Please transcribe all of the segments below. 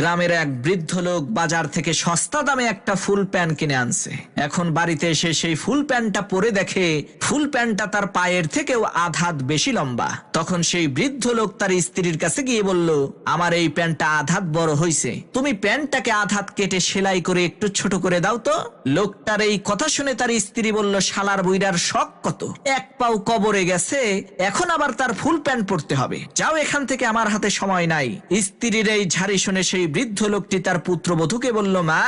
গ্রামের এক বৃদ্ধ লোক বাজার থেকে সস্তা দামে একটা ফুল প্যান্ট কিনে আনছে। এখন বাড়িতে এসে সেই ফুল প্যান্টটা পরে দেখে ফুল প্যান্টটা তার পায়ের থেকেও আধ হাত বেশি লম্বা। তখন সেই বৃদ্ধ লোক তার স্ত্রীর কাছে গিয়ে বলল, আমার এই প্যান্টটা আধ হাত বড় হয়েছে তুমি প্যান্টটাকে আধ হাত কেটে সেলাই করে একটু ছোট করে দাও তো। লোকটার এই কথা শুনে তার স্ত্রী বলল, শালার বইরার শখ কত? এক পাও কবরে গেছে, এখন আবার তার ফুল প্যান্ট পরতে হবে। যাও এখান থেকে, আমার হাতে সময় নাই। স্ত্রীর এই ঝাড়ি শুনে সেই বৃদ্ধ লোকটি তার পুত্রবধূকে বলল, মা,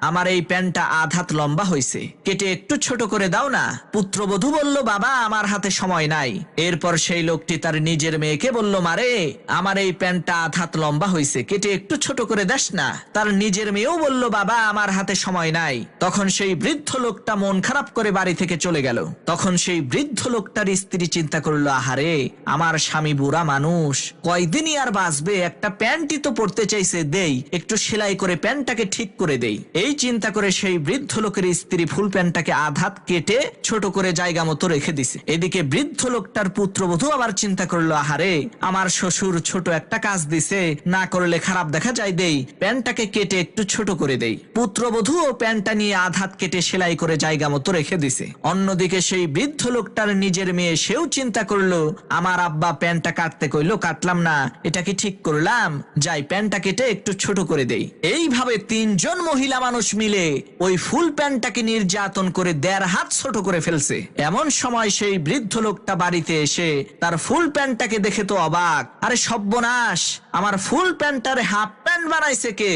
আমার এই প্যান্টটা আধ হাত লম্বা হয়েছে কেটে একটু ছোট করে দাও না। পুত্রবধূ বলল, বাবা, আমার হাতে সময় নাই। এরপর সেই লোকটি তার নিজের মেয়েকে বলল মারে আমার এই প্যান্টটা আধ হাত লম্বা হয়েছে কেটে একটু ছোট করে দাস না। তার নিজের মেয়েও বলল, বাবা, আমার হাতে সময় নাই। তখন সেই বৃদ্ধ লোকটা মন খারাপ করে বাড়ি থেকে চলে গেল। তখন সেই বৃদ্ধ লোকটার স্ত্রী চিন্তা করল, আহারে, আমার স্বামী বুড়া মানুষ, কয়দিনই আর বাঁচবে? একটা প্যান্টই তো পড়তে চাইছে দেই, একটু সেলাই করে প্যান্টটাকে ঠিক করে দেই। এই চিন্তা করে সেই বৃদ্ধ লোকের স্ত্রী ফুল প্যান্টটাকে আধাত কেটে ছোট করে জায়গা মতো রেখে দিছে। এদিকে বৃদ্ধ লোকটার পুত্রবধূ আবার চিন্তা করল, আহারে, আমার শ্বশুর ছোট একটা কাজ দিছে, না করলে খারাপ দেখা যায় দেই, প্যান্টটাকে কেটে একটু ছোট করে দেই। পুত্রবধূ ও প্যান্টটা নিয়ে আধাত কেটে সেলাই করে জায়গা মতো রেখে দিছে। অন্যদিকে সেই বৃদ্ধ লোকটার নিজের মেয়ে সেও চিন্তা করল, আমার আব্বা প্যান্টটা কাটতে কইলো, কাটলাম না, এটা কি ঠিক করলাম? যাই, প্যান্টটা কেটে একটু ছোট করে দেই। এইভাবে তিনজন মহিলা মানুষ মিলে ওই ফুল প্যান্টটাকে নির্যাতন করে দেড় হাত ছোট করে ফেলছে। এমন সময় সেই বৃদ্ধ লোকটা বাড়িতে এসে তার ফুল প্যান্টটাকে দেখে তো অবাক। আরে সব্যনাশ, আমার ফুল প্যান্টারে হাফ প্যান্ট বানাইছে কে?